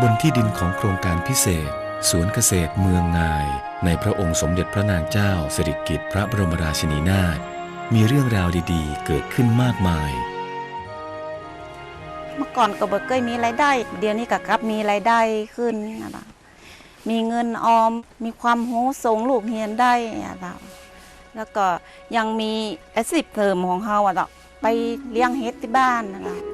บนที่ดินของโครงการพิเศษ สวนเกษตรเมืองงาย ในพระองค์สมเด็จพระนางเจ้าสิริกิติ์พระบรมราชินีนาถมีเรื่องราวดีๆ เกิดขึ้นมากมาย เมื่อก่อนก็บ่เคยมีรายได้ เดี๋ยวนี้ก็กลับมีรายได้ขึ้นนะมีเงินออมมีความรู้ส่งลูกเรียนได้อะล่ะแล้วก็ยังมีอาชีพเสริมของเฮาอะล่ะไปเลี้ยงเฮ็ดที่บ้านนะล่ะ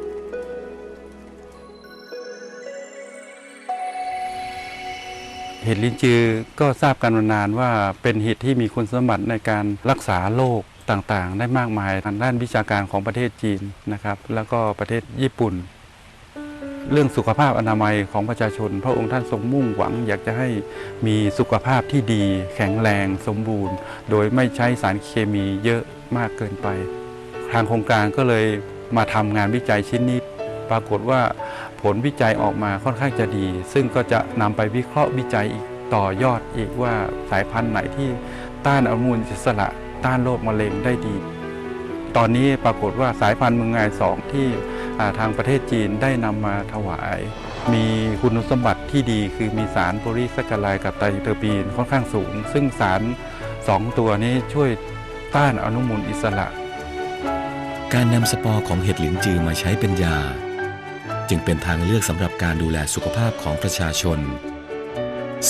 ห็ดลิ้นจือก็ทราบกันมานานว่าเป็นเห็ดที่มีคุณสมบัติในการรักษาโรคต่างๆ ได้มากมายทางด้านวิชาการของประเทศจีนนะครับ แล้วก็ประเทศญี่ปุ่น เรื่องสุขภาพอนามัยของประชาชน พระองค์ท่านทรงมุ่งหวัง อยากจะให้มีสุขภาพที่ดี แข็งแรงสมบูรณ์ โดยไม่ใช้สารเคมีเยอะมากเกินไป ทางโครงการก็เลยมาทำงานวิจัยชิ้นนี้ ปรากฏว่าผลวิจัยออกมาค่อนข้างจะดี ซึ่งก็จะนำไปวิเคราะห์วิจัยอีกต่อยอดอีกว่าสายพันธุ์ไหนที่ต้านอนุมูลอิสระต้านโรคมะเร็งได้ดี ตอนนี้ปรากฏว่าสายพันธุ์เมืองงสองที่ทางประเทศจีนได้นำมาถวาย มีคุณสมบัติที่ดีคือมีสารโพลีแซคคารายกับไตรเทอร์ปีนค่อนข้างสูง ซึ่งสารสองตัวนี้ช่วยต้านอนุมูลอิสระ การนำสปอร์ของเห็ดหลินจือมาใช้เป็นยา จึงเป็นทางเลือกสำหรับการดูแลสุขภาพของประชาชน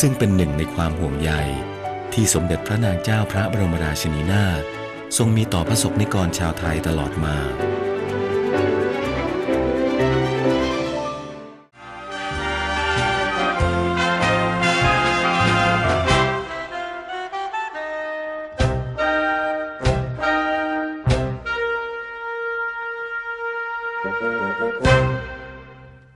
ซึ่งเป็นหนึ่งในความห่วงใย ที่สมเด็จพระนางเจ้าพระบรมราชินีนาถทรงมีต่อพระสงฆ์นิกรชาวไทยตลอดมา